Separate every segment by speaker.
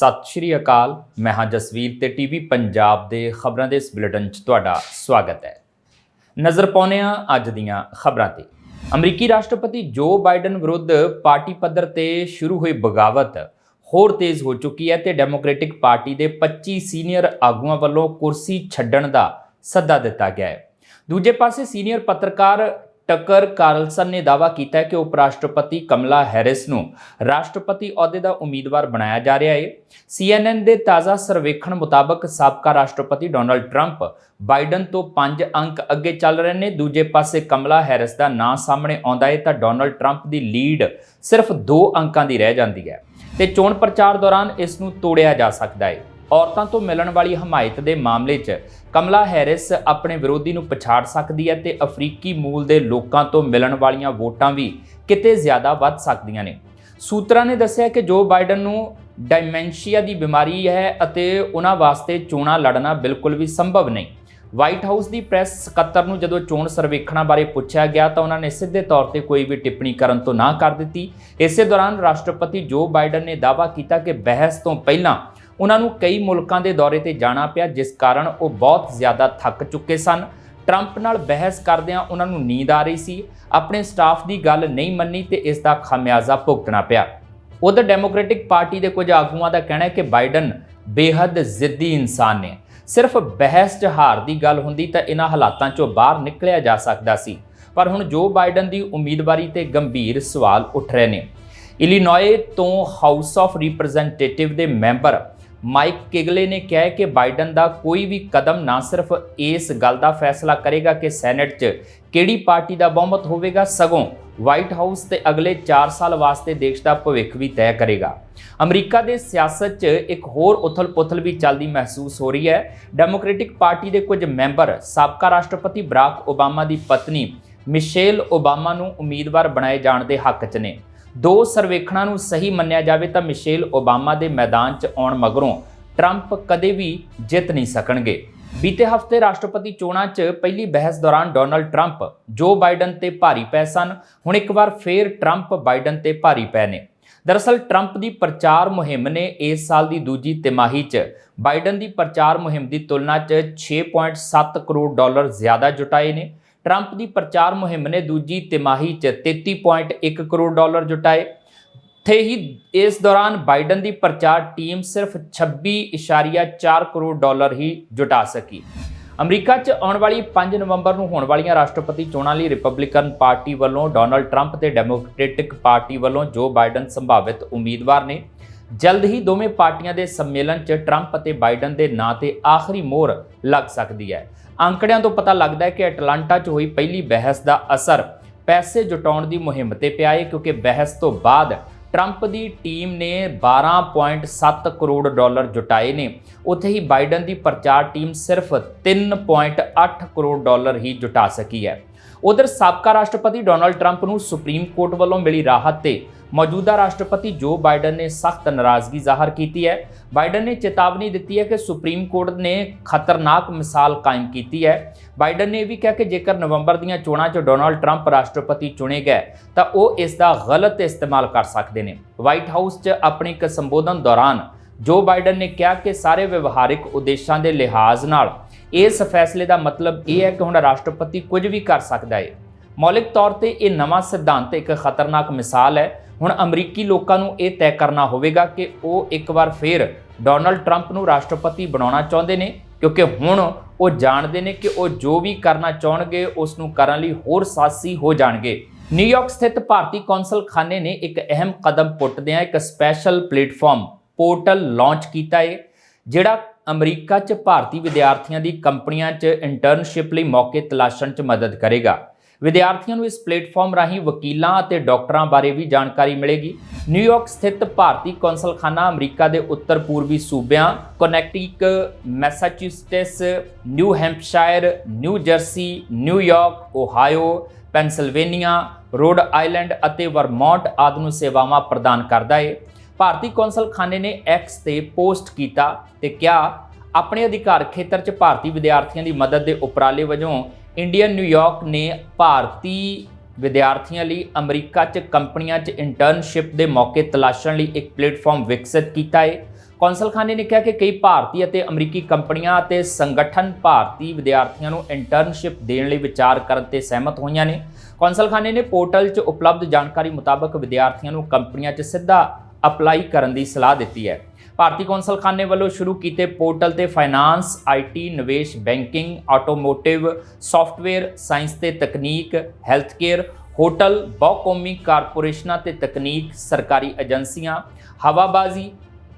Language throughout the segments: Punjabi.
Speaker 1: ਸਤਿ ਸ਼੍ਰੀ ਅਕਾਲ। ਮੈਂ ਹਾਂ ਜਸਵੀਰ ਤੇ ਟੀਵੀ ਪੰਜਾਬ ਦੇ ਖਬਰਾਂ ਦੇ ਇਸ ਬੁਲੇਟਿਨ 'ਚ ਤੁਹਾਡਾ ਸਵਾਗਤ ਹੈ। ਨਜ਼ਰ ਪਾਉਂਦੇ ਹਾਂ ਅੱਜ ਦੀਆਂ ਖਬਰਾਂ ਤੇ। ਅਮਰੀਕੀ ਰਾਸ਼ਟਰਪਤੀ ਜੋ ਬਾਈਡਨ ਵਿਰੁੱਧ ਪਾਰਟੀ ਪੱਧਰ ਤੇ ਸ਼ੁਰੂ ਹੋਈ ਬਗਾਵਤ, ਹੋਰ ਤੇਜ਼ ਹੋ ਚੁੱਕੀ ਹੈ ਤੇ ਡੈਮੋਕ੍ਰੈਟਿਕ ਪਾਰਟੀ ਦੇ 25 ਸੀਨੀਅਰ ਆਗੂਆਂ ਵੱਲੋਂ ਕੁਰਸੀ ਛੱਡਣ ਦਾ ਸੱਦਾ ਦਿੱਤਾ ਗਿਆ ਹੈ। ਦੂਜੇ ਪਾਸੇ ਸੀਨੀਅਰ ਪੱਤਰਕਾਰ ਟੱਕਰ ਕਾਰਲਸਨ ਨੇ ਦਾਅਵਾ ਕੀਤਾ ਕਿ ਉਪ ਰਾਸ਼ਟਰਪਤੀ ਕਮਲਾ ਹੈਰਿਸ ਨੂੰ ਰਾਸ਼ਟਰਪਤੀ ਅਹੁਦੇ ਦਾ ਉਮੀਦਵਾਰ ਬਣਾਇਆ ਜਾ ਰਿਹਾ ਹੈ। CNN ਦੇ ਤਾਜ਼ਾ ਸਰਵੇਖਣ ਮੁਤਾਬਕ ਸਾਬਕਾ ਰਾਸ਼ਟਰਪਤੀ ਡੋਨਲਡ ਟਰੰਪ ਬਾਈਡਨ ਤੋਂ 5 ਅੰਕ ਅੱਗੇ ਚੱਲ ਰਹੇ ਨੇ। ਦੂਜੇ ਪਾਸੇ ਕਮਲਾ ਹੈਰਿਸ ਦਾ ਨਾਂ ਸਾਹਮਣੇ ਆਉਂਦਾ ਹੈ ਤਾਂ ਡੋਨਲਡ ਟਰੰਪ ਦੀ ਲੀਡ ਸਿਰਫ 2 ਅੰਕਾਂ ਦੀ ਰਹਿ ਜਾਂਦੀ ਹੈ ਤੇ ਚੋਣ ਪ੍ਰਚਾਰ ਦੌਰਾਨ ਇਸ ਨੂੰ ਤੋੜਿਆ ਜਾ ਸਕਦਾ ਹੈ। ਔਰਤਾਂ ਤੋਂ ਮਿਲਣ ਵਾਲੀ ਹਮਾਇਤ ਦੇ ਮਾਮਲੇ 'ਚ ਕਮਲਾ ਹੈਰਿਸ ਆਪਣੇ ਵਿਰੋਧੀ ਨੂੰ ਪਛਾੜ ਸਕਦੀ ਹੈ ਤੇ ਅਫਰੀਕੀ ਮੂਲ ਦੇ ਲੋਕਾਂ ਤੋਂ ਮਿਲਣ ਵਾਲੀਆਂ ਵੋਟਾਂ ਵੀ ਕਿਤੇ ਜ਼ਿਆਦਾ ਵੱਧ ਸਕਦੀਆਂ ਨੇ। ਸੂਤਰਾਂ ਨੇ ਦੱਸਿਆ ਕਿ ਜੋ ਬਾਈਡਨ ਨੂੰ ਡਾਈਮੈਂਸ਼ੀਆ ਦੀ ਬਿਮਾਰੀ ਹੈ ਅਤੇ ਉਹਨਾਂ ਵਾਸਤੇ ਚੋਣਾਂ ਲੜਨਾ ਬਿਲਕੁਲ ਵੀ ਸੰਭਵ ਨਹੀਂ। ਵਾਈਟ ਹਾਊਸ ਦੀ ਪ੍ਰੈਸ ਸਕੱਤਰ ਨੂੰ ਜਦੋਂ ਚੋਣ ਸਰਵੇਖਣਾਂ ਬਾਰੇ ਪੁੱਛਿਆ ਗਿਆ ਤਾਂ ਉਹਨਾਂ ਨੇ ਸਿੱਧੇ ਤੌਰ ਤੇ ਕੋਈ ਵੀ ਟਿੱਪਣੀ ਕਰਨ ਤੋਂ ਨਾ ਕਰ ਦਿੱਤੀ। ਇਸੇ ਦੌਰਾਨ ਰਾਸ਼ਟਰਪਤੀ ਜੋ ਬਾਈਡਨ ਨੇ ਦਾਅਵਾ ਕੀਤਾ ਕਿ ਬਹਿਸ ਤੋਂ ਪਹਿਲਾਂ ਉਹਨਾਂ ਨੂੰ ਕਈ ਮੁਲਕਾਂ ਦੇ ਦੌਰੇ ਤੇ ਜਾਣਾ ਪਿਆ, ਜਿਸ ਕਾਰਨ ਉਹ ਬਹੁਤ ਜ਼ਿਆਦਾ ਥੱਕ ਚੁੱਕੇ ਸਨ। ਟਰੰਪ ਨਾਲ ਬਹਿਸ ਕਰਦਿਆਂ ਉਹਨਾਂ ਨੂੰ ਨੀਂਦ ਆ ਰਹੀ ਸੀ। ਆਪਣੇ ਸਟਾਫ ਦੀ ਗੱਲ ਨਹੀਂ ਮੰਨੀ ਤੇ ਇਸ ਦਾ ਖਾਮਿਆਜ਼ਾ ਭੁਗਤਣਾ ਪਿਆ। ਉਧਰ ਡੈਮੋਕ੍ਰੈਟਿਕ ਪਾਰਟੀ ਦੇ ਕੁਝ ਆਗੂਆਂ ਦਾ ਕਹਿਣਾ ਹੈ ਕਿ ਬਾਈਡਨ ਬੇਹੱਦ ਜ਼ਿੱਦੀ ਇਨਸਾਨ ਨੇ। ਸਿਰਫ ਬਹਿਸ 'ਚ ਹਾਰ ਦੀ ਗੱਲ ਹੁੰਦੀ ਤਾਂ ਇਹਨਾਂ ਹਾਲਾਤਾਂ 'ਚੋਂ ਬਾਹਰ ਨਿਕਲਿਆ ਜਾ ਸਕਦਾ ਸੀ। ਪਰ ਹੁਣ ਜੋ ਬਾਈਡਨ ਦੀ ਉਮੀਦਵਾਰੀ ਤੇ ਗੰਭੀਰ ਸਵਾਲ ਉੱਠ ਰਹੇ ਨੇ। ਇਲੀਨੋਏ ਤੋਂ ਹਾਊਸ ਆਫ ਰਿਪਰੈਜ਼ੈਂਟੇਟਿਵ ਦੇ ਮੈਂਬਰ ਮਾਈਕ ਕਿਗਲੇ ਨੇ ਕਿਹਾ ਕਿ ਬਾਈਡਨ ਦਾ ਕੋਈ ਵੀ ਕਦਮ ਨਾ ਸਿਰਫ ਇਸ ਗੱਲ ਦਾ ਫੈਸਲਾ ਕਰੇਗਾ ਕਿ ਸੈਨੇਟ 'ਚ ਕਿਹੜੀ ਪਾਰਟੀ ਦਾ ਬਹੁਮਤ ਹੋਵੇਗਾ, ਸਗੋਂ ਵਾਈਟ ਹਾਊਸ ਤੇ ਅਗਲੇ 4 ਸਾਲ ਵਾਸਤੇ ਦੇਸ਼ ਦਾ ਭਵਿੱਖ ਵੀ ਤੈਅ ਕਰੇਗਾ। ਅਮਰੀਕਾ ਦੇ ਸਿਆਸਤ 'ਚ ਇੱਕ ਹੋਰ ਉਥਲ-ਪੁਥਲ ਵੀ ਚੱਲਦੀ ਮਹਿਸੂਸ ਹੋ ਰਹੀ ਹੈ। ਡੈਮੋਕ੍ਰੈਟਿਕ ਪਾਰਟੀ ਦੇ ਕੁਝ ਮੈਂਬਰ, ਸਾਬਕਾ ਰਾਸ਼ਟਰਪਤੀ ਬਰਾਕ ਓਬਾਮਾ ਦੀ ਪਤਨੀ ਮਿਸ਼ੇਲ ਓਬਾਮਾ ਨੂੰ ਉਮੀਦਵਾਰ ਬਣਾਏ ਜਾਣ ਦੇ ਹੱਕ 'ਚ ਨੇ। ਦੋ ਸਰਵੇਖਣਾਂ ਨੂੰ ਸਹੀ ਮੰਨਿਆ ਜਾਵੇ ਤਾਂ ਮਿਸ਼ੇਲ ਓਬਾਮਾ ਦੇ ਮੈਦਾਨ 'ਚ ਆਉਣ ਮਗਰੋਂ ਟਰੰਪ ਕਦੇ ਵੀ ਜਿੱਤ ਨਹੀਂ ਸਕਣਗੇ। ਬੀਤੇ ਹਫ਼ਤੇ ਰਾਸ਼ਟਰਪਤੀ ਚੋਣਾਂ 'ਚ ਪਹਿਲੀ ਬਹਿਸ ਦੌਰਾਨ ਡੋਨਲਡ ਟਰੰਪ, ਜੋ ਬਾਈਡਨ ਤੇ ਭਾਰੀ ਪਏ ਸਨ, ਹੁਣ ਇੱਕ ਵਾਰ ਫੇਰ ਟਰੰਪ ਬਾਈਡਨ ਤੇ ਭਾਰੀ ਪਏ ਨੇ। ਦਰਅਸਲ ਟਰੰਪ ਦੀ ਪ੍ਰਚਾਰ ਮੁਹਿੰਮ ਨੇ ਇਸ ਸਾਲ ਦੀ ਦੂਜੀ ਤਿਮਾਹੀ 'ਚ ਬਾਈਡਨ ਦੀ ਪ੍ਰਚਾਰ ਮੁਹਿੰਮ ਦੀ ਤੁਲਨਾ 'ਚ 6.7 ਕਰੋੜ ਡਾਲਰ ਜ਼ਿਆਦਾ ਜੁਟਾਏ ਨੇ। ਟਰੰਪ ਦੀ ਪ੍ਰਚਾਰ ਮੁਹਿੰਮ ਨੇ ਦੂਜੀ ਤਿਮਾਹੀ 'ਚ 33.1 ਕਰੋੜ ਡਾਲਰ ਜੁਟਾਏ। ਥੇ ਹੀ ਇਸ ਦੌਰਾਨ ਬਾਈਡਨ ਦੀ ਪ੍ਰਚਾਰ ਟੀਮ ਸਿਰਫ 26.4 ਕਰੋੜ ਡਾਲਰ ਹੀ ਜੁਟਾ ਸਕੀ। ਅਮਰੀਕਾ 'ਚ ਆਉਣ ਵਾਲੀ 5 ਨਵੰਬਰ ਨੂੰ ਹੋਣ ਵਾਲੀਆਂ ਰਾਸ਼ਟਰਪਤੀ ਚੋਣਾਂ ਲਈ ਰਿਪਬਲਿਕਨ ਪਾਰਟੀ ਵੱਲੋਂ ਡੋਨਲਡ ਟਰੰਪ ਤੇ ਡੈਮੋਕ੍ਰੈਟਿਕ ਪਾਰਟੀ ਵੱਲੋਂ ਜੋ ਬਾਈਡਨ ਸੰਭਾਵਿਤ ਉਮੀਦਵਾਰ ਨੇ ਜਲਦ ਹੀ ਦੋਵੇਂ ਪਾਰਟੀਆਂ ਦੇ ਸੰਮੇਲਨ 'ਚ ਟਰੰਪ ਅਤੇ ਬਾਈਡਨ ਦੇ ਨਾਂ ਤੇ ਆਖਰੀ ਮੋਹਰ ਲੱਗ ਸਕਦੀ ਹੈ। ਅੰਕੜਿਆਂ ਤੋਂ ਪਤਾ ਲੱਗਦਾ ਹੈ ਕਿ ਐਟਲਾਂਟਾ 'ਚ ਹੋਈ ਪਹਿਲੀ ਬਹਿਸ ਦਾ ਅਸਰ ਪੈਸੇ ਜੁਟਾਉਣ ਦੀ ਮੁਹਿੰਮ ਤੇ ਪਿਆ ਹੈ ਕਿਉਂਕਿ ਬਹਿਸ ਤੋਂ ਬਾਅਦ ਟਰੰਪ ਦੀ ਟੀਮ ਨੇ 12.7 ਕਰੋੜ ਡਾਲਰ ਜੁਟਾਏ ਨੇ। ਉੱਥੇ ਹੀ ਬਾਈਡਨ ਦੀ ਪ੍ਰਚਾਰ ਟੀਮ ਸਿਰਫ 3.8 ਕਰੋੜ ਡਾਲਰ ਹੀ ਜੁਟਾ ਸਕੀ ਹੈ। ਉਧਰ ਸਾਬਕਾ ਰਾਸ਼ਟਰਪਤੀ ਡੋਨਲਡ ਟਰੰਪ ਨੂੰ ਸੁਪਰੀਮ ਕੋਰਟ ਵੱਲੋਂ ਮਿਲੀ ਰਾਹਤ ਤੇ ਮੌਜੂਦਾ ਰਾਸ਼ਟਰਪਤੀ ਜੋ ਬਾਈਡਨ ਨੇ ਸਖਤ ਨਾਰਾਜ਼ਗੀ ਜ਼ਾਹਰ ਕੀਤੀ ਹੈ। ਬਾਈਡਨ ਨੇ ਚੇਤਾਵਨੀ ਦਿੱਤੀ ਹੈ ਕਿ ਸੁਪਰੀਮ ਕੋਰਟ ਨੇ ਖਤਰਨਾਕ ਮਿਸਾਲ ਕਾਇਮ ਕੀਤੀ ਹੈ। ਬਾਈਡਨ ਨੇ ਇਹ ਵੀ ਕਿਹਾ ਕਿ ਜੇਕਰ ਨਵੰਬਰ ਦੀਆਂ ਚੋਣਾਂ 'ਚ ਡੋਨਾਲਡ ਟਰੰਪ ਰਾਸ਼ਟਰਪਤੀ ਚੁਣੇ ਗਏ, ਤਾਂ ਉਹ ਇਸ ਦਾ ਗਲਤ ਇਸਤੇਮਾਲ ਕਰ ਸਕਦੇ ਨੇ। ਵਾਈਟ ਹਾਊਸ 'ਚ ਆਪਣੇ ਇੱਕ ਸੰਬੋਧਨ ਦੌਰਾਨ ਜੋ ਬਾਈਡਨ ਨੇ ਕਿਹਾ ਕਿ ਸਾਰੇ ਵਿਵਹਾਰਿਕ ਉਦੇਸ਼ਾਂ ਦੇ ਲਿਹਾਜ਼ ਨਾਲ ਇਸ ਫੈਸਲੇ ਦਾ ਮਤਲਬ ਇਹ ਹੈ ਕਿ ਹੁਣ ਰਾਸ਼ਟਰਪਤੀ ਕੁਝ ਵੀ ਕਰ ਸਕਦਾ ਹੈ। ਮੌਲਿਕ ਤੌਰ ਤੇ ਇਹ ਨਵਾਂ ਸਿਧਾਂਤ ਇੱਕ ਖਤਰਨਾਕ ਮਿਸਾਲ ਹੈ। ਹੁਣ ਅਮਰੀਕੀ ਲੋਕਾਂ ਨੂੰ ਇਹ ਤੈਅ ਕਰਨਾ ਹੋਵੇਗਾ ਕਿ ਉਹ ਇੱਕ ਵਾਰ ਫੇਰ ਡੋਨਲਡ ਟਰੰਪ ਨੂੰ ਰਾਸ਼ਟਰਪਤੀ ਬਣਾਉਣਾ ਚਾਹੁੰਦੇ ਨੇ, ਕਿਉਂਕਿ ਹੁਣ ਉਹ ਜਾਣਦੇ ਨੇ ਕਿ ਉਹ ਜੋ ਵੀ ਕਰਨਾ ਚਾਹਣਗੇ ਉਸ ਨੂੰ ਕਰਨ ਲਈ ਹੋਰ ਸਾਹਸੀ ਹੋ ਜਾਣਗੇ। ਨਿਊਯਾਰਕ ਸਥਿਤ ਭਾਰਤੀ ਕੌਂਸਲ ਖਾਨੇ ਨੇ ਇੱਕ ਅਹਿਮ ਕਦਮ ਪੁੱਟਦਿਆਂ ਇੱਕ ਸਪੈਸ਼ਲ ਪਲੇਟਫਾਰਮ ਪੋਰਟਲ ਲਾਂਚ ਕੀਤਾ ਹੈ, ਜਿਹੜਾ ਅਮਰੀਕਾ 'ਚ ਭਾਰਤੀ ਵਿਦਿਆਰਥੀਆਂ ਦੀ ਕੰਪਨੀਆਂ 'ਚ ਇੰਟਰਨਸ਼ਿਪ ਲਈ ਮੌਕੇ ਤਲਾਸ਼ਣ 'ਚ ਮਦਦ ਕਰੇਗਾ। ਵਿਦਿਆਰਥੀਆਂ ਨੂੰ ਇਸ ਪਲੇਟਫਾਰਮ ਰਾਹੀਂ ਵਕੀਲਾਂ ਅਤੇ ਡਾਕਟਰਾਂ ਬਾਰੇ ਵੀ ਜਾਣਕਾਰੀ ਮਿਲੇਗੀ। ਨਿਊਯਾਰਕ ਸਥਿਤ ਭਾਰਤੀ ਕੌਂਸਲਖਾਨਾ ਅਮਰੀਕਾ ਦੇ ਉੱਤਰ ਪੂਰਬੀ ਸੂਬਿਆਂ, Connecticut Massachusetts New Hampshire, New Jersey New York Ohio, Pennsylvania, Rhode Island ਅਤੇ ਵਰਮੌਂਟ ਆਦਿ ਨੂੰ ਸੇਵਾਵਾਂ ਪ੍ਰਦਾਨ ਕਰਦਾ ਹੈ ਭਾਰਤੀ ਕੌਂਸਲ ਖਾਨੇ ਨੇ ਐਕਸ ਤੇ ਪੋਸਟ ਕੀਤਾ ਤੇ ਕਿਹਾ, ਆਪਣੇ ਅਧਿਕਾਰ ਖੇਤਰ 'ਚ ਭਾਰਤੀ ਵਿਦਿਆਰਥੀਆਂ ਦੀ ਮਦਦ ਦੇ ਉਪਰਾਲੇ ਵਜੋਂ ਇੰਡੀਅਨ ਨਿਊਯਾਰਕ ਨੇ ਭਾਰਤੀ ਵਿਦਿਆਰਥੀਆਂ ਲਈ ਅਮਰੀਕਾ 'ਚ ਕੰਪਨੀਆਂ 'ਚ ਇੰਟਰਨਸ਼ਿਪ ਦੇ ਮੌਕੇ ਤਲਾਸ਼ਣ ਲਈ ਇੱਕ ਪਲੇਟਫਾਰਮ ਵਿਕਸਿਤ ਕੀਤਾ ਹੈ ਕੌਂਸਲਖਾਨੇ ਨੇ ਕਿਹਾ ਕਿ ਕਈ ਭਾਰਤੀ ਅਤੇ ਅਮਰੀਕੀ ਕੰਪਨੀਆਂ ਅਤੇ ਸੰਗਠਨ ਭਾਰਤੀ ਵਿਦਿਆਰਥੀਆਂ ਨੂੰ ਇੰਟਰਨਸ਼ਿਪ ਦੇਣ ਲਈ ਵਿਚਾਰ ਕਰਨ ਤੇ ਸਹਿਮਤ ਹੋਈਆਂ ਨੇ। ਕੌਂਸਲਖਾਨੇ ਨੇ ਪੋਰਟਲ 'ਚ ਉਪਲਬਧ ਜਾਣਕਾਰੀ ਮੁਤਾਬਕ ਵਿਦਿਆਰਥੀਆਂ ਨੂੰ ਕੰਪਨੀਆਂ 'ਚ ਸਿੱਧਾ ਅਪਲਾਈ ਕਰਨ ਦੀ ਸਲਾਹ ਦਿੱਤੀ ਹੈ। ਭਾਰਤੀ ਕੌਂਸਲ ਖਾਨੇ ਵੱਲੋਂ ਸ਼ੁਰੂ ਕੀਤੇ ਪੋਰਟਲ ਤੇ ਫਾਈਨਾਂਸ, ਆਈਟੀ, ਨਿਵੇਸ਼, ਬੈਂਕਿੰਗ, ਆਟੋਮੋਟਿਵ, ਸੌਫਟਵੇਅਰ, ਸਾਇੰਸ ਤੇ ਤਕਨੀਕ, ਹੈਲਥ ਕੇਅਰ, ਹੋਟਲ, ਬਹੁਕੌਮੀ ਕਾਰਪੋਰੇਸ਼ਨਾਂ ਤੇ ਤਕਨੀਕ, ਸਰਕਾਰੀ ਏਜੰਸੀਆਂ, ਹਵਾਬਾਜ਼ੀ,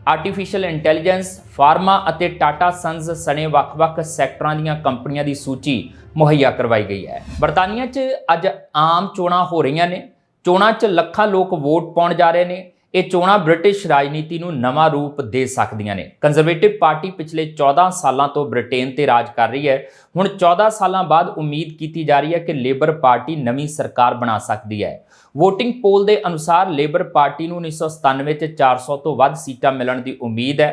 Speaker 1: ਆਰਟੀਫੀਸ਼ੀਅਲ ਇੰਟੈਲੀਜੈਂਸ, ਫਾਰਮਾ ਅਤੇ ਟਾਟਾ ਸੰਜ਼ ਸਣੇ ਵੱਖ-ਵੱਖ ਸੈਕਟਰਾਂ ਦੀਆਂ ਕੰਪਨੀਆਂ ਦੀ ਸੂਚੀ ਮੁਹੱਈਆ ਕਰਵਾਈ ਗਈ ਹੈ। ਬਰਤਾਨੀਆ 'ਚ ਅੱਜ ਆਮ ਚੋਣਾਂ ਹੋ ਰਹੀਆਂ ਨੇ। ਚੋਣਾਂ 'ਚ ਲੱਖਾਂ ਲੋਕ ਵੋਟ ਪਾਉਣ ਜਾ ਰਹੇ ਨੇ। ਇਹ ਚੋਣਾਂ ਬ੍ਰਿਟਿਸ਼ ਰਾਜਨੀਤੀ ਨੂੰ ਨਵਾਂ ਰੂਪ ਦੇ ਸਕਦੀਆਂ ਨੇ। ਕੰਜ਼ਰਵੇਟਿਵ ਪਾਰਟੀ ਪਿਛਲੇ 14 ਸਾਲਾਂ ਤੋਂ ਬ੍ਰਿਟੇਨ ਤੇ ਰਾਜ ਕਰ ਰਹੀ ਹੈ। ਹੁਣ 14 ਸਾਲਾਂ ਬਾਅਦ ਉਮੀਦ ਕੀਤੀ ਜਾ ਰਹੀ ਹੈ ਕਿ ਲੇਬਰ ਪਾਰਟੀ ਨਵੀਂ ਸਰਕਾਰ ਬਣਾ ਸਕਦੀ ਹੈ। VOTING ਪੋਲ ਦੇ ਅਨੁਸਾਰ ਲੇਬਰ ਪਾਰਟੀ ਨੂੰ 1997 ਚ 400 ਤੋਂ ਵੱਧ ਸੀਟਾਂ ਮਿਲਣ ਦੀ ਉਮੀਦ ਹੈ।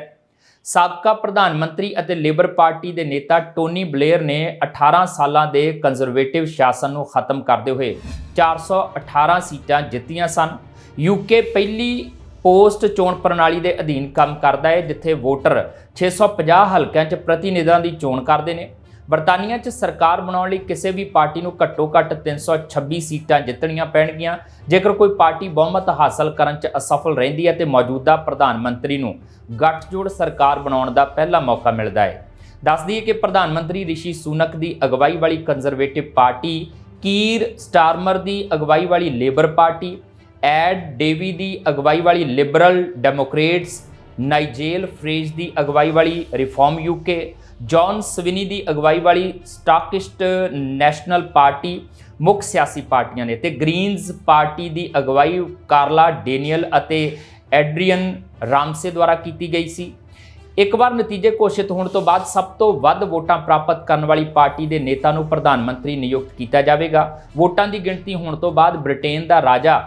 Speaker 1: ਸਾਬਕਾ ਪ੍ਰਧਾਨ ਮੰਤਰੀ ਅਤੇ ਲੇਬਰ ਪਾਰਟੀ ਦੇ ਨੇਤਾ ਟੋਨੀ ਬਲੇਅਰ ਨੇ 18 ਸਾਲਾਂ ਦੇ ਕੰਜ਼ਰਵੇਟਿਵ ਸ਼ਾਸਨ ਨੂੰ ਖਤਮ ਕਰਦੇ ਹੋਏ 418 ਸੀਟਾਂ ਜਿੱਤੀਆਂ ਸਨ। ਯੂਕੇ ਪਹਿਲੀ ਪੋਸਟ ਚੋਣ ਪ੍ਰਣਾਲੀ ਦੇ ਅਧੀਨ ਕੰਮ ਕਰਦਾ ਹੈ, ਜਿੱਥੇ ਵੋਟਰ 650 ਹਲਕਿਆਂ 'ਚ ਪ੍ਰਤੀਨਿਧਾਂ ਦੀ ਚੋਣ ਕਰਦੇ ਨੇ। ਬਰਤਾਨੀਆ 'ਚ ਸਰਕਾਰ ਬਣਾਉਣ ਲਈ ਕਿਸੇ ਵੀ ਪਾਰਟੀ ਨੂੰ ਘੱਟੋ-ਘੱਟ 326 ਸੀਟਾਂ ਜਿੱਤਣੀਆਂ ਪੈਣਗੀਆਂ। ਜੇਕਰ ਕੋਈ ਪਾਰਟੀ ਬਹੁਮਤ ਹਾਸਲ ਕਰਨ 'ਚ ਅਸਫਲ ਰਹਿੰਦੀ ਹੈ ਤੇ ਮੌਜੂਦਾ ਪ੍ਰਧਾਨ ਮੰਤਰੀ ਨੂੰ ਗੱਠਜੋੜ ਸਰਕਾਰ ਬਣਾਉਣ ਦਾ ਪਹਿਲਾ ਮੌਕਾ ਮਿਲਦਾ ਹੈ। ਦੱਸ ਦਈਏ ਕਿ ਪ੍ਰਧਾਨ ਮੰਤਰੀ ਰਿਸ਼ੀ ਸੂਨਕ ਦੀ ਅਗਵਾਈ ਵਾਲੀ ਕੰਜ਼ਰਵੇਟਿਵ ਪਾਰਟੀ, ਕੀਰ ਸਟਾਰਮਰ ਦੀ ਅਗਵਾਈ ਵਾਲੀ ਲੇਬਰ ਪਾਰਟੀ ਐਡ ਡੇਵੀ ਦੀ ਅਗਵਾਈ ਵਾਲੀ ਲਿਬਰਲ ਡੈਮੋਕ੍ਰੇਟਸ, ਨਾਈਜੇਲ ਫਰੇਜ ਦੀ ਅਗਵਾਈ ਵਾਲੀ ਰਿਫਾਰਮ ਯੂਕੇ, ਜੌਨ ਸਵਿਨੀ ਦੀ ਅਗਵਾਈ ਵਾਲੀ ਸਟਾਕਿਸਟ ਨੈਸ਼ਨਲ ਪਾਰਟੀ, ਮੁੱਖ ਸਿਆਸੀ ਪਾਰਟੀਆਂ ਨੇ ਤੇ ਗ੍ਰੀਨਜ਼ ਪਾਰਟੀ ਦੀ ਅਗਵਾਈ ਕਾਰਲਾ ਡੇਨੀਅਲ ਅਤੇ ਐਡਰੀਅਨ ਰਾਮਸੇ ਦੁਆਰਾ ਕੀਤੀ ਗਈ ਸੀ। ਇੱਕ ਵਾਰ ਨਤੀਜੇ ਘੋਸ਼ਿਤ ਹੋਣ ਤੋਂ ਬਾਅਦ ਸਭ ਤੋਂ ਵੱਧ ਵੋਟਾਂ ਪ੍ਰਾਪਤ ਕਰਨ ਵਾਲੀ ਪਾਰਟੀ ਦੇ ਨੇਤਾ ਨੂੰ ਪ੍ਰਧਾਨ ਮੰਤਰੀ ਨਿਯੁਕਤ ਕੀਤਾ ਜਾਵੇਗਾ। ਵੋਟਾਂ ਦੀ ਗਿਣਤੀ ਹੋਣ ਤੋਂ ਬਾਅਦ ਬ੍ਰਿਟੇਨ ਦਾ ਰਾਜਾ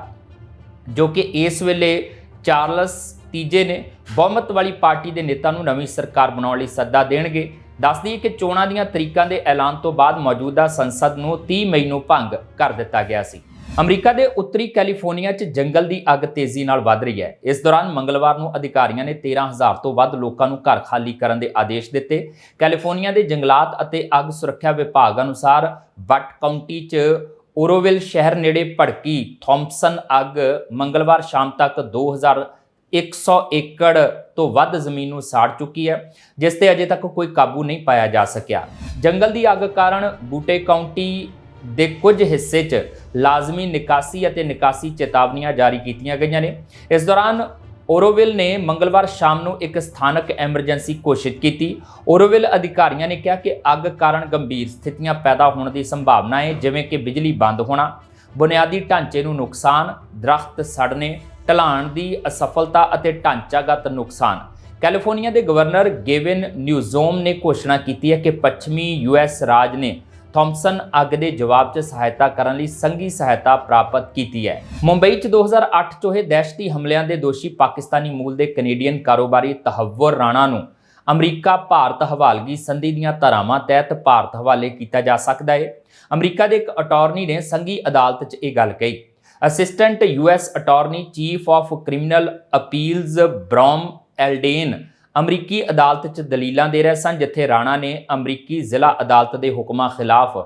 Speaker 1: ਜੋ ਕਿ ਇਸ ਵੇਲੇ ਚਾਰਲਸ ਤੀਜੇ ਨੇ ਬਹੁਮਤ ਵਾਲੀ ਪਾਰਟੀ ਦੇ ਨੇਤਾ ਨੂੰ ਨਵੀਂ ਸਰਕਾਰ ਬਣਾਉਣ ਲਈ ਸੱਦਾ ਦੇਣਗੇ। ਦੱਸਦੀ ਕਿ ਚੋਣਾਂ ਦੀਆਂ ਤਰੀਕਾਂ ਦੇ ਐਲਾਨ ਤੋਂ ਬਾਅਦ ਮੌਜੂਦਾ ਸੰਸਦ ਨੂੰ 30 ਮਈ ਨੂੰ ਭੰਗ ਕਰ ਦਿੱਤਾ ਗਿਆ ਸੀ। ਅਮਰੀਕਾ ਦੇ ਉੱਤਰੀ ਕੈਲੀਫੋਰਨੀਆ 'ਚ ਜੰਗਲ ਦੀ ਅੱਗ ਤੇਜ਼ੀ ਨਾਲ ਵੱਧ ਰਹੀ ਹੈ। ਇਸ ਦੌਰਾਨ ਮੰਗਲਵਾਰ ਨੂੰ ਅਧਿਕਾਰੀਆਂ ਨੇ 13000 ਤੋਂ ਵੱਧ ਲੋਕਾਂ ਨੂੰ ਘਰ ਖਾਲੀ ਕਰਨ ਦੇ ਆਦੇਸ਼ ਦਿੱਤੇ। ਕੈਲੀਫੋਰਨੀਆ ਦੇ ਜੰਗਲਾਤ ਅਤੇ ਅੱਗ ਸੁਰੱਖਿਆ ਵਿਭਾਗ ਅਨੁਸਾਰ ਬੱਟ ਕਾਉਂਟੀ 'ਚ ਓਰੋਵਿਲ ਸ਼ਹਿਰ ਨੇੜੇ ਭੜਕੀ ਥੌਮਸਨ ਅੱਗ ਮੰਗਲਵਾਰ ਸ਼ਾਮ ਤੱਕ 2100 ਏਕੜ ਤੋਂ ਵੱਧ ਜ਼ਮੀਨ ਨੂੰ ਸਾੜ ਚੁੱਕੀ ਹੈ, ਜਿਸ ਤੇ ਅਜੇ ਤੱਕ ਕੋਈ ਕਾਬੂ ਨਹੀਂ ਪਾਇਆ ਜਾ ਸਕਿਆ। ਜੰਗਲ ਦੀ ਅੱਗ ਕਾਰਨ ਬੂਟੇ ਕਾਉਂਟੀ ਦੇ ਕੁਝ ਹਿੱਸੇ 'ਚ ਲਾਜ਼ਮੀ ਨਿਕਾਸੀ ਅਤੇ ਨਿਕਾਸੀ ਚੇਤਾਵਨੀਆਂ ਜਾਰੀ ਕੀਤੀਆਂ ਗਈਆਂ ਨੇ। ਇਸ ਦੌਰਾਨ ਓਰੋਵਿਲ ਨੇ ਮੰਗਲਵਾਰ ਸ਼ਾਮ ਨੂੰ ਇੱਕ ਸਥਾਨਕ ਐਮਰਜੈਂਸੀ ਘੋਸ਼ਿਤ ਕੀਤੀ। ਓਰੋਵਿਲ ਅਧਿਕਾਰੀਆਂ ਨੇ ਕਿਹਾ ਕਿ ਅੱਗ ਕਾਰਨ ਗੰਭੀਰ ਸਥਿਤੀਆਂ ਪੈਦਾ ਹੋਣ ਦੀ ਸੰਭਾਵਨਾ ਹੈ, ਜਿਵੇਂ ਕਿ ਬਿਜਲੀ ਬੰਦ ਹੋਣਾ, ਬੁਨਿਆਦੀ ਢਾਂਚੇ ਨੂੰ ਨੁਕਸਾਨ, ਦਰਖਤ ਸੜਨੇ, ਢਲਾਣ ਦੀ ਅਸਫਲਤਾ ਅਤੇ ਢਾਂਚਾਗਤ ਨੁਕਸਾਨ। ਕੈਲੀਫੋਰਨੀਆ ਦੇ ਗਵਰਨਰ ਗੇਵਿਨ ਨਿਊਜ਼ੋਮ ਨੇ ਘੋਸ਼ਣਾ ਕੀਤੀ ਹੈ ਕਿ ਪੱਛਮੀ ਯੂਐਸ ਰਾਜ ਨੇ ਥੌਮਸਨ ਅੱਗ ਦੇ ਜਵਾਬ 'ਚ ਸਹਾਇਤਾ ਕਰਨ ਲਈ ਸੰਘੀ ਸਹਾਇਤਾ ਪ੍ਰਾਪਤ ਕੀਤੀ ਹੈ। ਮੁੰਬਈ 'ਚ 2008 'ਚ ਹੋਏ ਦਹਿਸ਼ਤੀ ਹਮਲਿਆਂ ਦੇ ਦੋਸ਼ੀ ਪਾਕਿਸਤਾਨੀ ਮੂਲ ਦੇ ਕੈਨੇਡੀਅਨ ਕਾਰੋਬਾਰੀ ਤਹੱਵਰ ਰਾਣਾ ਨੂੰ ਅਮਰੀਕਾ ਭਾਰਤ ਹਵਾਲਗੀ ਸੰਧੀ ਦੀਆਂ ਧਾਰਾਵਾਂ ਤਹਿਤ ਭਾਰਤ ਹਵਾਲੇ ਕੀਤਾ ਜਾ ਸਕਦਾ ਹੈ ਅਮਰੀਕਾ ਦੇ ਇੱਕ ਅਟਾਰਨੀ ਨੇ ਸੰਘੀ ਅਦਾਲਤ 'ਚ ਇਹ ਗੱਲ ਕਹੀ। Assistant US attorney chief of criminal appeals Brom Alden ਅਮਰੀਕੀ ਅਦਾਲਤ 'ਚ ਦਲੀਲਾਂ ਦੇ ਰਹੇ ਸਨ, ਜਿੱਥੇ ਰਾਣਾ ਨੇ ਅਮਰੀਕੀ ਜ਼ਿਲ੍ਹਾ ਅਦਾਲਤ ਦੇ ਹੁਕਮਾਂ ਖਿਲਾਫ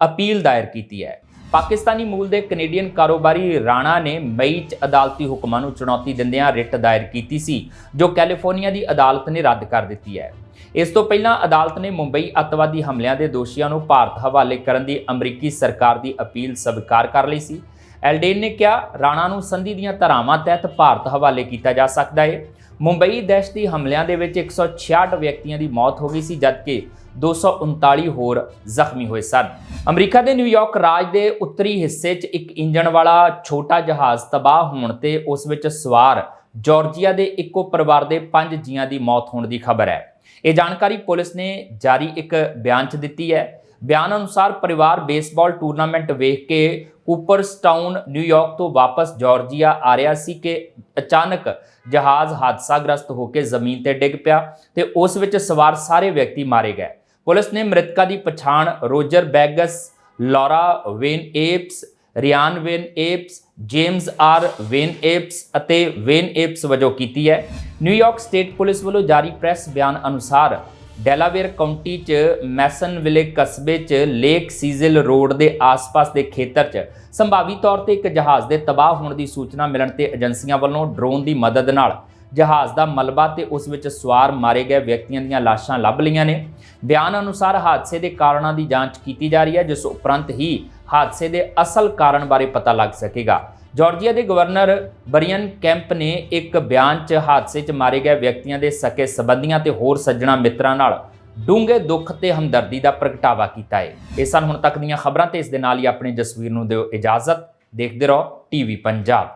Speaker 1: ਅਪੀਲ ਦਾਇਰ ਕੀਤੀ ਹੈ। ਪਾਕਿਸਤਾਨੀ ਮੂਲ ਦੇ ਕੈਨੇਡੀਅਨ ਕਾਰੋਬਾਰੀ ਰਾਣਾ ਨੇ ਮਈ 'ਚ ਅਦਾਲਤੀ ਹੁਕਮਾਂ ਨੂੰ ਚੁਣੌਤੀ ਦਿੰਦਿਆਂ ਰਿਟ ਦਾਇਰ ਕੀਤੀ ਸੀ, ਜੋ ਕੈਲੀਫੋਰਨੀਆ ਦੀ ਅਦਾਲਤ ਨੇ ਰੱਦ ਕਰ ਦਿੱਤੀ ਹੈ। ਇਸ ਤੋਂ ਪਹਿਲਾਂ ਅਦਾਲਤ ਨੇ ਮੁੰਬਈ ਅੱਤਵਾਦੀ ਹਮਲਿਆਂ ਦੇ ਦੋਸ਼ੀਆਂ ਨੂੰ ਭਾਰਤ ਹਵਾਲੇ ਕਰਨ ਦੀ ਅਮਰੀਕੀ ਸਰਕਾਰ ਦੀ ਅਪੀਲ ਸਵੀਕਾਰ ਕਰ ਲਈ ਸੀ। ਐਲਡੇਨ ਨੇ ਕਿਹਾ, ਰਾਣਾ ਨੂੰ ਸੰਧੀ ਦੀਆਂ ਧਾਰਾਵਾਂ ਤਹਿਤ ਭਾਰਤ ਹਵਾਲੇ ਕੀਤਾ ਜਾ ਸਕਦਾ ਹੈ। ਮੁੰਬਈ ਦਹਿਸ਼ਤੀ ਹਮਲਿਆਂ ਦੇ ਵਿੱਚ 166 ਵਿਅਕਤੀਆਂ ਦੀ ਮੌਤ ਹੋ ਗਈ ਸੀ, ਜਦਕਿ 239 ਹੋਰ ਜ਼ਖਮੀ ਹੋਏ ਸਨ। ਅਮਰੀਕਾ ਦੇ ਨਿਊਯਾਰਕ ਰਾਜ ਦੇ ਉੱਤਰੀ ਹਿੱਸੇ 'ਚ ਇੱਕ ਇੰਜਣ ਵਾਲਾ ਛੋਟਾ ਜਹਾਜ਼ ਤਬਾਹ ਹੋਣ ਤੇ ਉਸ ਵਿੱਚ ਸਵਾਰ ਜਾਰਜੀਆ ਦੇ ਇੱਕੋ ਪਰਿਵਾਰ ਦੇ 5 ਜੀਆਂ ਦੀ ਮੌਤ ਹੋਣ ਦੀ ਖਬਰ ਹੈ। ਇਹ ਜਾਣਕਾਰੀ ਪੁਲਿਸ ਨੇ ਜਾਰੀ ਇੱਕ ਬਿਆਨ 'ਚ ਦਿੱਤੀ ਹੈ। ਬਿਆਨ ਅਨੁਸਾਰ ਪਰਿਵਾਰ ਬੇਸਬਾਲ ਟੂਰਨਾਮੈਂਟ ਵੇਖ ਕੇ ਕੂਪਰਸਟਾਊਨ ਨਿਊਯਾਰਕ ਤੋਂ ਵਾਪਸ ਜਾਰਜੀਆ ਆ ਰਿਹਾ ਸੀ ਕਿ ਅਚਾਨਕ ਜਹਾਜ਼ ਹਾਦਸਾਗ੍ਰਸਤ ਹੋ ਕੇ ਜ਼ਮੀਨ ਤੇ ਡਿੱਗ ਪਿਆ ਤੇ ਉਸ ਵਿੱਚ ਸਵਾਰ ਸਾਰੇ ਵਿਅਕਤੀ ਮਾਰੇ ਗਏ। ਪੁਲਿਸ ਨੇ ਮ੍ਰਿਤਕਾਂ ਦੀ ਪਛਾਣ Roger Baggs, Laura Van Epps, Ryan Van Epps, James R Van Epps ਅਤੇ ਵੇਨ ਏਪਸ ਵਜੋਂ ਕੀਤੀ ਹੈ। ਨਿਊਯਾਰਕ ਸਟੇਟ ਪੁਲਿਸ ਵੱਲੋਂ ਜਾਰੀ ਪ੍ਰੈਸ ਬਿਆਨ ਅਨੁਸਾਰ ਡੈਲਾਵੇਅਰ ਕਾਉਂਟੀ 'ਚ ਮੈਸਨਵਿਲੇ ਕਸਬੇ 'ਚ ਲੇਕ ਸੀਜ਼ਲ ਰੋਡ ਦੇ ਆਸ-ਪਾਸ ਦੇ ਖੇਤਰ 'ਚ ਸੰਭਾਵੀ ਤੌਰ ਤੇ ਇੱਕ ਜਹਾਜ਼ ਦੇ ਤਬਾਹ ਹੋਣ ਦੀ ਸੂਚਨਾ ਮਿਲਣ ਤੇ ਏਜੰਸੀਆਂ ਵੱਲੋਂ ਡਰੋਨ ਦੀ ਮਦਦ ਨਾਲ ਜਹਾਜ਼ ਦਾ ਮਲਬਾ ਤੇ ਉਸ ਵਿੱਚ ਸਵਾਰ ਮਾਰੇ ਗਏ ਵਿਅਕਤੀਆਂ ਦੀਆਂ ਲਾਸ਼ਾਂ ਲੱਭ ਲਈਆਂ ਨੇ। ਬਿਆਨ ਅਨੁਸਾਰ ਹਾਦਸੇ ਦੇ ਕਾਰਨਾਂ ਦੀ ਜਾਂਚ ਕੀਤੀ ਜਾ ਰਹੀ ਹੈ, ਜਿਸ ਉਪਰੰਤ ਹੀ ਹਾਦਸੇ ਦੇ ਅਸਲ ਕਾਰਨ ਬਾਰੇ ਪਤਾ ਲੱਗ ਸਕੇਗਾ। ਜਾਰਜੀਆ ਦੇ ਗਵਰਨਰ ਬਰੀਅਨ ਕੈਂਪ ਨੇ ਇੱਕ ਬਿਆਨ 'ਚ ਹਾਦਸੇ 'ਚ ਮਾਰੇ ਗਏ ਵਿਅਕਤੀਆਂ ਦੇ ਸਕੇ ਸਬੰਧੀਆਂ ਤੇ ਹੋਰ ਸੱਜਣਾ ਮਿੱਤਰਾਂ ਨਾਲ ਡੂੰਘੇ ਦੁੱਖ ਤੇ ਹਮਦਰਦੀ ਦਾ ਪ੍ਰਗਟਾਵਾ ਕੀਤਾ ਹੈ। ਇਹ ਸਨ ਹੁਣ ਤੱਕ ਦੀਆਂ ਖਬਰਾਂ ਤੇ ਇਸ ਦੇ ਨਾਲ ਹੀ ਆਪਣੇ ਜਸਵੀਰ ਨੂੰ ਦਿਓ ਇਜਾਜ਼ਤ। ਦੇਖਦੇ ਰਹੋ ਟੀਵੀ ਪੰਜਾਬ।